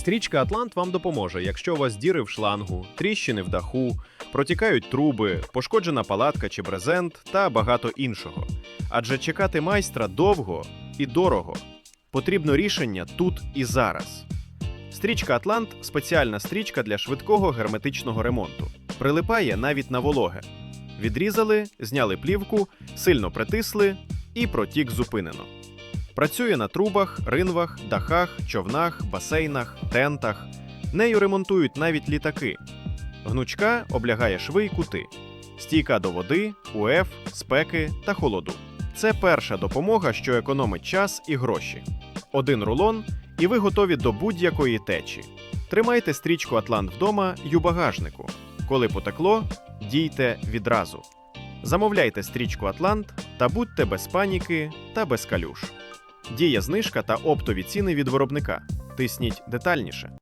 Стрічка Атлант вам допоможе, якщо у вас діри в шлангу, тріщини в даху, протікають труби, пошкоджена палатка чи брезент та багато іншого. Адже чекати майстра довго і дорого. Потрібно рішення тут і зараз. Стрічка Атлант спеціальна стрічка для швидкого герметичного ремонту. Прилипає навіть на вологе. Відрізали, зняли плівку, сильно притисли і протік зупинено. Працює на трубах, ринвах, дахах, човнах, басейнах, тентах. Нею ремонтують навіть літаки. Гнучка облягає шви й кути. Стійка до води, УФ, спеки та холоду. Це перша допомога, що економить час і гроші. Один рулон, і ви готові до будь-якої течі. Тримайте стрічку Атлант вдома й у багажнику. Коли потекло, дійте відразу. Замовляйте стрічку Атлант та будьте без паніки та без калюш. Діє знижка та оптові ціни від виробника. Тисніть детальніше.